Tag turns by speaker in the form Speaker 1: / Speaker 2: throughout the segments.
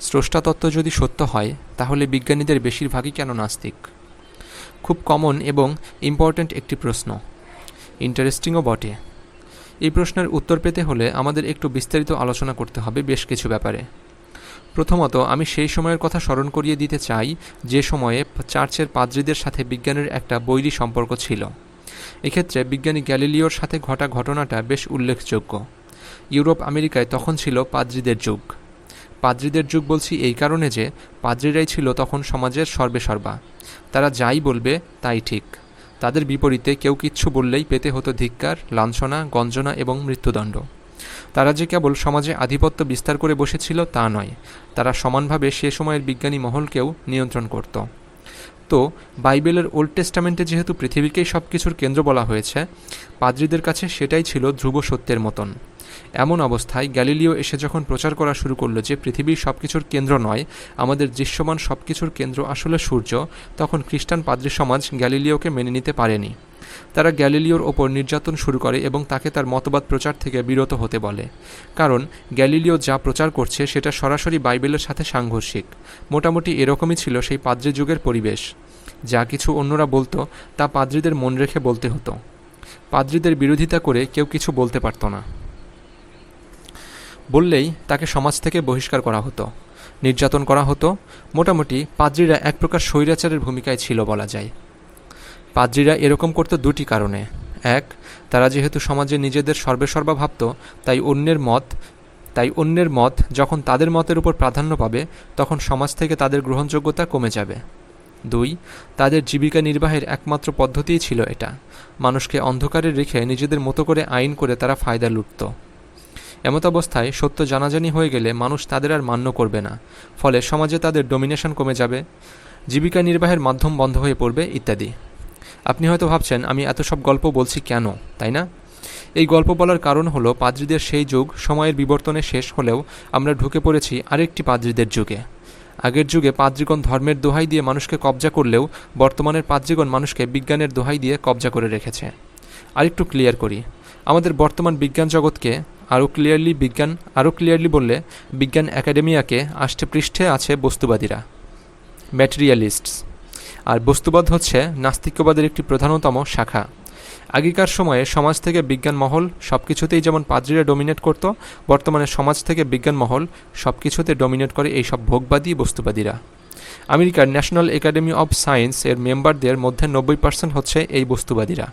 Speaker 1: স্রষ্টা তত্ত্ব যদি সত্য হয়, তাহলে বিজ্ঞানীদের বেশিরভাগই কেন নাস্তিক? খুব কমন এবং ইম্পর্ট্যান্ট একটি প্রশ্ন। ইন্টারেস্টিংও বটে। এই প্রশ্নের উত্তর পেতে হলে আমাদের একটু বিস্তারিত আলোচনা করতে হবে বেশ কিছু ব্যাপারে। প্রথমত, আমি সেই সময়ের কথা স্মরণ করিয়ে দিতে চাই যে সময়ে চার্চের পাদ্রীদের সাথে বিজ্ঞানের একটা বৈরী সম্পর্ক ছিল। এক্ষেত্রে বিজ্ঞানী গ্যালিলিওর সাথে ঘটা ঘটনাটা বেশ উল্লেখযোগ্য। ইউরোপ আমেরিকায় তখন ছিল পাদ্রীদের যুগ। পাদ্রীদের যুগ বলছি এই কারণে যে পাদ্রীরাই ছিল তখন সমাজের সর্বেসর্বা। তারা যাই বলবে, তাই ঠিক। তাদের বিপরীতে কেউ কিচ্ছু বললেই পেতে হতো ধিক্কার, লাঞ্ছনা, গঞ্জনা এবং মৃত্যুদণ্ড। তারা যে কেবল সমাজে আধিপত্য বিস্তার করে বসেছিল তা নয়। তারা সমানভাবে সে সময়ের বিজ্ঞানী মহলকেও নিয়ন্ত্রণ করত। তো বাইবেলের ওল্ড টেস্টামেন্টে যেহেতু পৃথিবীকেই সব কিছুর কেন্দ্র বলা হয়েছে, পাদ্রীদের কাছে সেটাই ছিল ধ্রুব সত্যের মতন। এমন অবস্থায় গ্যালিলিও এসে যখন প্রচার করা শুরু করল যে পৃথিবীর সব কিছুর কেন্দ্র নয়, আমাদের দৃশ্যমান সব কিছুর কেন্দ্র আসলে সূর্য, তখন খ্রিস্টান পাদ্রী সমাজ গ্যালিলিওকে মেনে নিতে পারেনি। তারা গ্যালিলিওর ওপর নির্যাতন শুরু করে এবং তাকে তার মতবাদ প্রচার থেকে বিরত হতে বলে। কারণ, গ্যালিলিও যা প্রচার করছে সেটা সরাসরি বাইবেলের সাথে সাংঘর্ষিক। মোটামুটি এরকমই ছিল সেই পাদ্রী যুগের পরিবেশ। যা কিছু অন্যরা বলতো, তা পাদ্রীদের মন রেখে বলতে হতো। পাদ্রীদের বিরোধিতা করে কেউ কিছু বলতে পারত না। বললেই তাকে সমাজ থেকে বহিষ্কার করা হতো। নির্যাতন করা হতো। মোটামুটি পাদ্রীরা এক প্রকার স্বৈরাচারের ভূমিকায় ছিল বলা যায়। পাদ্রীরা এরকম করত দুটি কারণে। এক, তারা যেহেতু সমাজে নিজেদের সর্বেসর্বা ভাবত, তাই অন্যের মত, তাই অন্যের মত যখন তাদের মতের উপর প্রাধান্য পাবে, তখন সমাজ থেকে তাদের গ্রহণযোগ্যতা কমে যাবে। দুই, তাদের জীবিকা নির্বাহের একমাত্র পদ্ধতিই ছিল এটা। মানুষকে অন্ধকারে রেখে নিজেদের মতো করে আইন করে তারা ফায়দা লুটত। এমত অবস্থায় সত্য জানাজানি হয়ে গেলে মানুষ তাদের আর মান্য করবে না। ফলে সমাজে তাদের ডোমিনেশন কমে যাবে, জীবিকা নির্বাহের মাধ্যম বন্ধ হয়ে পড়বে ইত্যাদি। আপনি হয়তো ভাবছেন, আমি এত সব গল্প বলছি কেন, তাই না? এই গল্প বলার কারণ হলো, পাদ্রীদের সেই যুগ, সময়ের বিবর্তনে শেষ হলেও আমরা ঢুকে পড়েছি আরেকটি পাদ্রীদের যুগে। আগের যুগে পাদ্রীগণ ধর্মের দোহাই দিয়ে মানুষকে কবজা করলেও বর্তমানের পাদ্রীগণ মানুষকে বিজ্ঞানের দোহাই দিয়ে কবজা করে রেখেছে। আরেকটু ক্লিয়ার করি। আমাদের বর্তমান বিজ্ঞান জগৎকে আরও ক্লিয়ারলি বিজ্ঞান, আরও ক্লিয়ারলি বললে বিজ্ঞান একাডেমিয়াকে আষ্টে পৃষ্ঠে আছে বস্তুবাদীরা, ম্যাটেরিয়ালিস্টস। আর বস্তুবাদ হচ্ছে নাস্তিক্যবাদের একটি প্রধানতম শাখা। আগেকার সময়ে সমাজ থেকে বিজ্ঞান মহল সব কিছুতেই যেমন পাদ্রীরা ডোমিনেট করত, বর্তমানে সমাজ থেকে বিজ্ঞান মহল সব কিছুতে ডোমিনেট করে এই সব ভোগবাদী বস্তুবাদীরা। আমেরিকার ন্যাশনাল একাডেমি অব সায়েন্স এর মেম্বারদের মধ্যে নব্বই পার্সেন্ট হচ্ছে এই বস্তুবাদীরা।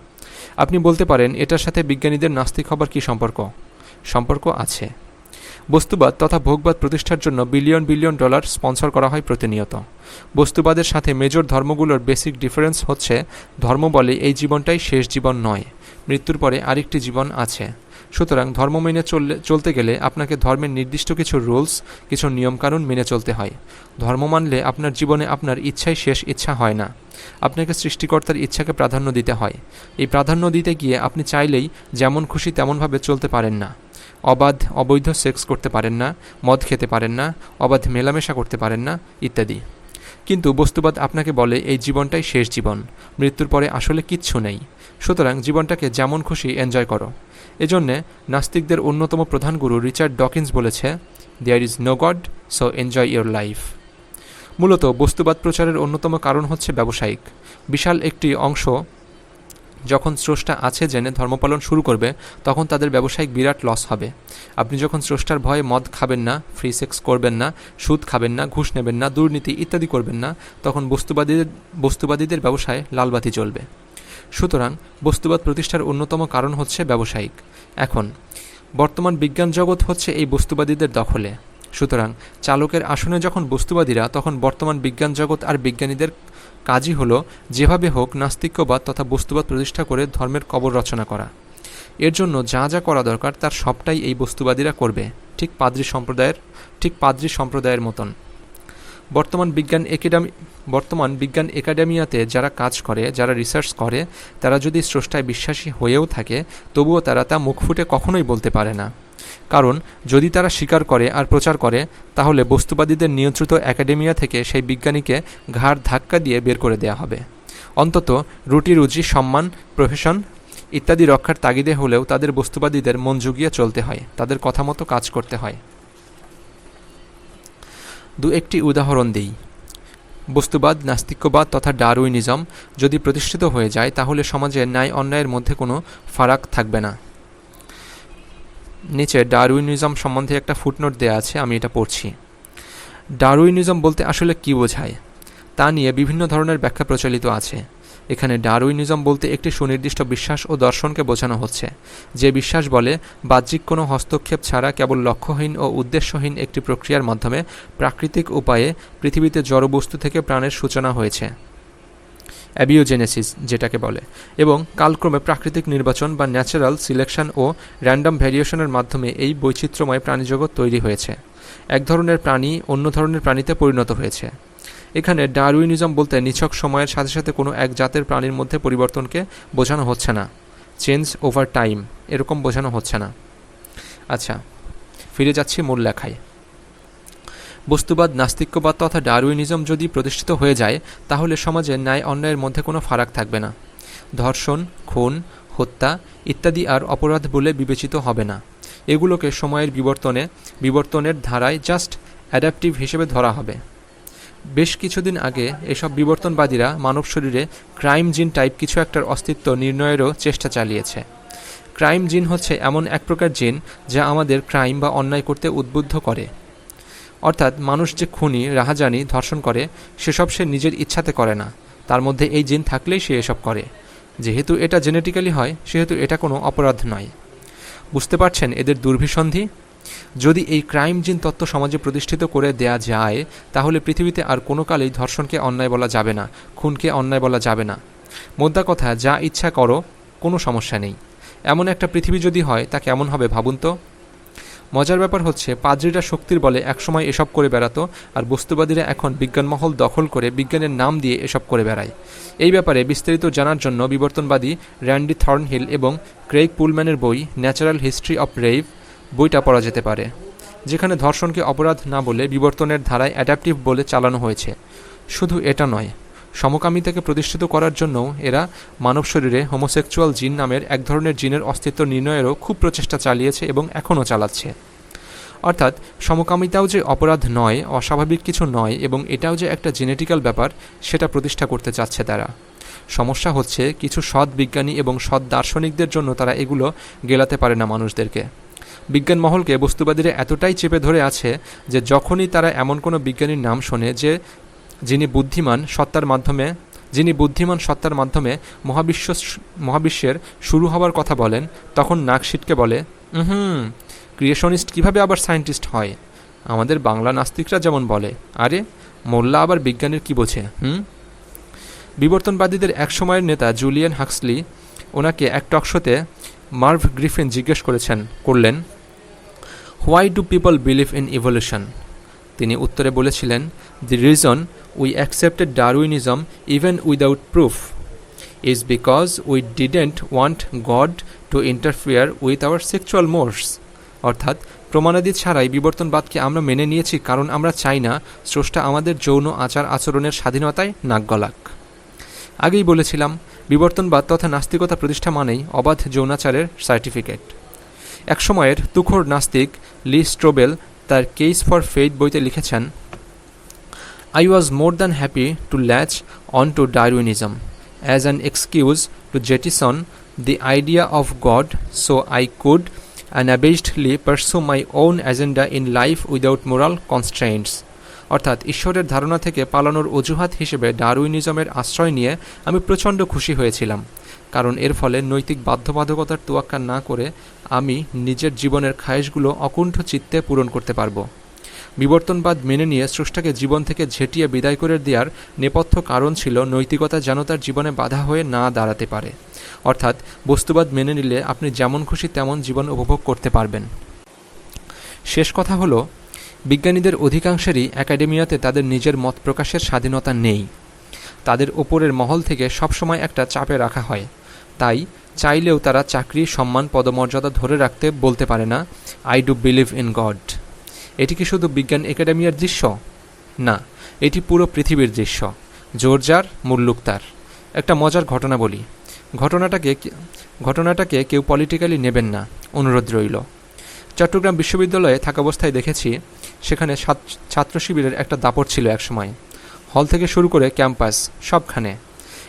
Speaker 1: আপনি বলতে পারেন, এটার সাথে বিজ্ঞানীদের নাস্তিক হবার কী সম্পর্ক? সম্পর্ক আছে। বস্তুবাদ তথা ভোগবাদ প্রতিষ্ঠার জন্য বিলিয়ন বিলিয়ন ডলার স্পন্সর করা হয় প্রতিনিয়ত। বস্তুবাদের সাথে মেজর ধর্মগুলোর বেসিক ডিফারেন্স হচ্ছে, ধর্ম বলে এই জীবনটাই শেষ জীবন নয়, মৃত্যুর পরে আরেকটি জীবন আছে। সুতরাং ধর্ম মেনে চললে, চলতে গেলে আপনাকে ধর্মের নির্দিষ্ট কিছু রুলস, কিছু নিয়মকানুন মেনে চলতে হয়। ধর্ম মানলে আপনার জীবনে আপনার ইচ্ছাই শেষ ইচ্ছা হয় না। আপনাকে সৃষ্টিকর্তার ইচ্ছাকে প্রাধান্য দিতে হয়। এই প্রাধান্য দিতে গিয়ে আপনি চাইলেই যেমন খুশি তেমনভাবে চলতে পারেন না। অবাধ, অবৈধ সেক্স করতে পারেন না, মদ খেতে পারেন না, অবাধ মেলামেশা করতে পারেন না, ইত্যাদি। কিন্তু বস্তুবাদ আপনাকে বলে, এই জীবনটাই শেষ জীবন, মৃত্যুর পরে আসলে কিচ্ছু নেই। সুতরাং জীবনটাকে যেমন খুশি এনজয় করো। এজন্যে নাস্তিকদের অন্যতম প্রধান গুরু রিচার্ড ডকিন্স বলেছে there is no God so enjoy your life মূলত বস্তুবাদ প্রচারের অন্যতম কারণ হচ্ছে ব্যবসায়িক। বিশাল একটি অংশ যখন স্রষ্টা আছে জেনে ধর্মপালন শুরু করবে, তখন তাদের ব্যবসায়িক বিরাট লস হবে। আপনি যখন স্রষ্টার ভয়ে মদ খাবেন না, ফ্রি সেক্স করবেন না, সুদ খাবেন না, ঘুষ নেবেন না, দুর্নীতি ইত্যাদি করবেন না, তখন বস্তুবাদীদের বস্তুবাদীদের ব্যবসায় লালবাতি জ্বলবে। সুতরাং বস্তুবাদ প্রতিষ্ঠার অন্যতম কারণ হচ্ছে ব্যবসায়িক। এখন, বর্তমান বিজ্ঞান জগৎ হচ্ছে এই বস্তুবাদীদের দখলে। সুতরাং চালকের আসনে যখন বস্তুবাদীরা, তখন বর্তমান বিজ্ঞান জগৎ আর বিজ্ঞানীদের কাজই হলো যেভাবে হোক নাস্তিক্যবাদ তথা বস্তুবাদ প্রতিষ্ঠা করে ধর্মের কবর রচনা করা। এর জন্য যা যা করা দরকার, তার সবটাই এই বস্তুবাদীরা করবে। ঠিক পাদ্রী সম্প্রদায়ের, ঠিক পাদ্রী সম্প্রদায়ের মতন। বর্তমান বিজ্ঞান একাডেমি, বর্তমান বিজ্ঞান একাডেমিয়াতে যারা কাজ করে, যারা রিসার্চ করে, তারা যদি স্রষ্টায় বিশ্বাসী হয়েও থাকে, তবুও তারা তা মুখ ফুটে কখনোই বলতে পারে না। কারণ, যদি তারা স্বীকার করে আর প্রচার করে, তাহলে বস্তুবাদীদের নিয়ন্ত্রিত একাডেমিয়া থেকে সেই বিজ্ঞানীকে ঘাড় ধাক্কা দিয়ে বের করে দেয়া হবে। অন্তত রুটি, রুজি, সম্মান প্রফেশন ইত্যাদি রক্ষার তাগিদে হলেও তাদের বস্তুবাদীদের মন জুগিয়ে চলতে হয়, তাদের কথা মতো কাজ করতে হয়। দু একটি উদাহরণ দিই। বস্তুবাদ, নাস্তিক্যবাদ তথা ডারউইনিজম যদি প্রতিষ্ঠিত হয়ে যায়, তাহলে সমাজে ন্যায় অন্যায়ের মধ্যে কোনো ফারাক থাকবে না। নিচে ডারউইনিজম সম্বন্ধে একটা ফুটনোট দেয়া আছে, আমি এটা পড়ছি। ডারউইনিজম বলতে আসলে কী বোঝায়? তা নিয়ে বিভিন্ন ধরনের ব্যাখ্যা প্রচলিত আছে। এখানে ডারউইনিজম বলতে একটি সুনির্দিষ্ট বিশ্বাস ও দর্শনকে বোঝানো হচ্ছে। যে বিশ্বাস বলে, বাহ্যিক কোনো হস্তক্ষেপ ছাড়া কেবল লক্ষ্যহীন ও উদ্দেশ্যহীন একটি প্রক্রিয়ার মাধ্যমে প্রাকৃতিক উপায়ে পৃথিবীতে জড়বস্তু থেকে প্রাণের সূচনা হয়েছে। অ্যাবিওজেনেসিস যেটাকে বলে, এবং কালক্রমে প্রাকৃতিক নির্বাচন বা ন্যাচারাল সিলেকশন ও র্যান্ডম ভ্যারিয়েশনের মাধ্যমে এই বৈচিত্র্যময় প্রাণীজগৎ তৈরি হয়েছে। এক ধরনের প্রাণী অন্য ধরনের প্রাণীতে পরিণত হয়েছে। এখানে ডারউইনিজম বলতে নিছক সময়ের সাথে সাথে কোনো এক জাতের প্রাণীর মধ্যে পরিবর্তনকে বোঝানো হচ্ছে না। চেঞ্জ ওভার টাইম, এরকম বোঝানো হচ্ছে না। আচ্ছা ফিরে যাচ্ছি মূল লেখায়। বস্তুবাদ, নাস্তিক্যবাদ তথা ডারউইনিজম যদি প্রতিষ্ঠিত হয়ে যায়, তাহলে সমাজে ন্যায় অন্যায়ের মধ্যে কোনো ফারাক থাকবে না। ধর্ষণ, খুন, হত্যা ইত্যাদি আর অপরাধ বলে বিবেচিত হবে না। এগুলোকে সময়ের বিবর্তনে, বিবর্তনের ধারায় জাস্ট অ্যাডাপটিভ হিসেবে ধরা হবে। বেশ কিছুদিন আগে এসব বিবর্তনবাদীরা মানব শরীরে ক্রাইম জিন টাইপ কিছু একটার অস্তিত্ব নির্ণয়েরও চেষ্টা চালিয়েছে। ক্রাইম জিন হচ্ছে এমন এক প্রকার জিন যা আমাদের ক্রাইম বা অন্যায় করতে উদ্বুদ্ধ করে। অর্থাৎ মানুষ যে খুনি, রাহাজানি, ধর্ষণ করে, সেসব সে নিজের ইচ্ছাতে করে না। তার মধ্যে এই জিন থাকলেই সে এসব করে। যেহেতু এটা জেনেটিক্যালি হয়, সেহেতু এটা কোনো অপরাধ নয়। বুঝতে পারছেন এদের দুর্ভিসন্ধি? যদি এই ক্রাইম জিন তত্ত্ব সমাজে প্রতিষ্ঠিত করে দেয়া যায়, তাহলে পৃথিবীতে আর কোনো কালেই ধর্ষণকে অন্যায় বলা যাবে না, খুনকে অন্যায় বলা যাবে না। মোদ্দা কথা, যা ইচ্ছা করো, কোনো সমস্যা নেই। এমন একটা পৃথিবী যদি হয় তা কেমন হবে, ভাবুন তো। মজার ব্যাপার হচ্ছে, পাদ্রিরা শক্তির বলে একসময় এসব করে বেড়াতো, আর বস্তুবাদীরা এখন বিজ্ঞানমহল দখল করে বিজ্ঞানের নাম দিয়ে এসব করে বেড়ায়। এই ব্যাপারে বিস্তারিত জানার জন্য বিবর্তনবাদী র্যান্ডি থর্নহিল এবং ক্রেইগ পুলম্যানের বই, ন্যাচারাল হিস্ট্রি অফ রেইভ বইটা পড়া যেতে পারে, যেখানে ধর্ষণকে অপরাধ না বলে বিবর্তনের ধারায় অ্যাডাপটিভ বলে চালানো হয়েছে। শুধু এটা নয় সমকামিতাকে প্রতিষ্ঠিত করার জন্য এরা মানব শরীরে হোমোসেক্সুয়াল জিন নামের এক ধরনের জিনের অস্তিত্ব নির্ণয়েরও খুব প্রচেষ্টা চালিয়েছে এবং এখনও চালাচ্ছে। অর্থাৎ, সমকামিতাও যে অপরাধ নয়, অস্বাভাবিক কিছু নয় এবং এটাও যে একটা জেনেটিক্যাল ব্যাপার, সেটা প্রতিষ্ঠা করতে চাচ্ছে তারা। সমস্যা হচ্ছে, কিছু সৎ বিজ্ঞানী এবং সৎ দার্শনিকদের জন্য তারা এগুলো গেলাতে পারে না মানুষদেরকে। বিজ্ঞান মহলকে বস্তুবাদীরা এতটাই চেপে ধরে আছে যে যখনই তারা এমন কোনো বিজ্ঞানীর নাম শোনে যে যিনি বুদ্ধিমান সত্তার মাধ্যমে, যিনি বুদ্ধিমান সত্তার মাধ্যমে মহাবিশ্ব মহাবিশ্বের শুরু হওয়ার কথা বলেন, তখন নাকশিটকে বলে হুম ক্রিয়েশনিস্ট কীভাবে আবার সায়েন্টিস্ট হয়? আমাদের বাংলা নাস্তিকরা যেমন বলে, আরে, মোল্লা আবার বিজ্ঞানের কি বোঝে, হুম? বিবর্তনবাদীদের এক সময়ের নেতা জুলিয়ান হাক্সলি ওনাকে এক টকশোতে মার্ভ গ্রিফিন জিজ্ঞেস করেছেন, করলেন why do people believe in evolution তিনি উত্তরে বলেছিলেন the reason we accepted Darwinism even without proof is because we didn't want God to interfere with our sexual mores অর্থাৎ, প্রমাণাদি ছাড়াই বিবর্তনবাদকে আমরা মেনে নিয়েছি কারণ আমরা চাই না স্রষ্টা আমাদের যৌন আচার আচরণের স্বাধীনতায় নাক গলাক। আগেই বলেছিলাম বিবর্তনবাদ তথা নাস্তিকতা প্রতিষ্ঠা মানেই অবাধ যৌনাচারের সার্টিফিকেট একসময়ের তুখোর নাস্তিক লি স্ট্রোবেল তার কেস ফর ফেইথ বইতে লিখেছেন I was more than happy to latch on to Darwinism as an excuse to jettison the idea of God, so I could unabashedly pursue my own agenda in life without moral constraints. অর্থাৎ ঈশ্বরের ধারণা থেকে পালানোর অজুহাত হিসেবে ডারউইনিজমের আশ্রয় নিয়ে আমি প্রচণ্ড খুশি হয়েছিলাম, কারণ এর ফলে নৈতিক বাধ্যবাধকতার তোয়াক্কা না করে আমি নিজের জীবনের খায়েশগুলো অকুণ্ঠ চিত্তে পূরণ করতে পারব। বিবর্তনবাদ মেনে নিয়ে স্রষ্টাকে জীবন থেকে ঝেঁটিয়ে বিদায় করে দেওয়ার নেপথ্য কারণ ছিল নৈতিকতা যেন তার জীবনে বাধা হয়ে না দাঁড়াতে পারে। অর্থাৎ বস্তুবাদ মেনে নিলে আপনি যেমন খুশি তেমন জীবন উপভোগ করতে পারবেন। শেষ কথা হলো বিজ্ঞানীদের অধিকাংশেরই একাডেমিয়াতে তাদের নিজের মত প্রকাশের স্বাধীনতা নেই। তাদের ওপরের মহল থেকে সবসময় একটা চাপে রাখা হয়। তাই চাইলেও তারা চাকরি, সম্মান, পদমর্যাদা ধরে রাখতে বলতে পারে না I do believe in God এটি কি শুধু বিজ্ঞান একাডেমিয়ার দৃশ্য? না, এটি পুরো পৃথিবীর দৃশ্য। জোরজার মুল্লুক তার। একটা মজার ঘটনা বলি। ঘটনাটাকে ঘটনাটাকে কেউ পলিটিক্যালি নেবেন না, অনুরোধ রইল। চট্টগ্রাম বিশ্ববিদ্যালয়ে থাকা অবস্থায় দেখেছি সেখানে ছাত্র- শিবিরের একটা দাপট ছিল একসময়। হল থেকে শুরু করে ক্যাম্পাস, সবখানে।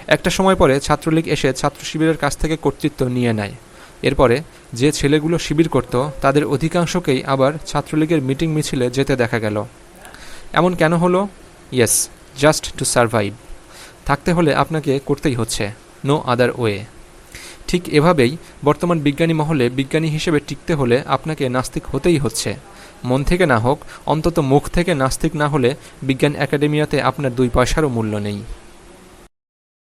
Speaker 1: একটা সময় পরে ছাত্রলীগ এসে ছাত্র শিবিরের কাছ থেকে কর্তৃত্ব নিয়ে নেয়। এরপরে যে ছেলেগুলো শিবির করত, তাদের অধিকাংশকেই আবার ছাত্রলীগের মিটিং মিছিলে যেতে দেখা গেল। এমন কেন হলো? Yes, just to survive. থাকতে হলে আপনাকে করতেই হচ্ছে। No other way. ঠিক এভাবেই বর্তমান বিজ্ঞানী মহলে বিজ্ঞানী হিসেবে টিকতে হলে আপনাকে নাস্তিক হতেই হচ্ছে। মন থেকে না হোক, অন্তত মুখ থেকে নাস্তিক না হলে বিজ্ঞান একাডেমিয়াতে আপনার দুই পয়সারও মূল্য নেই।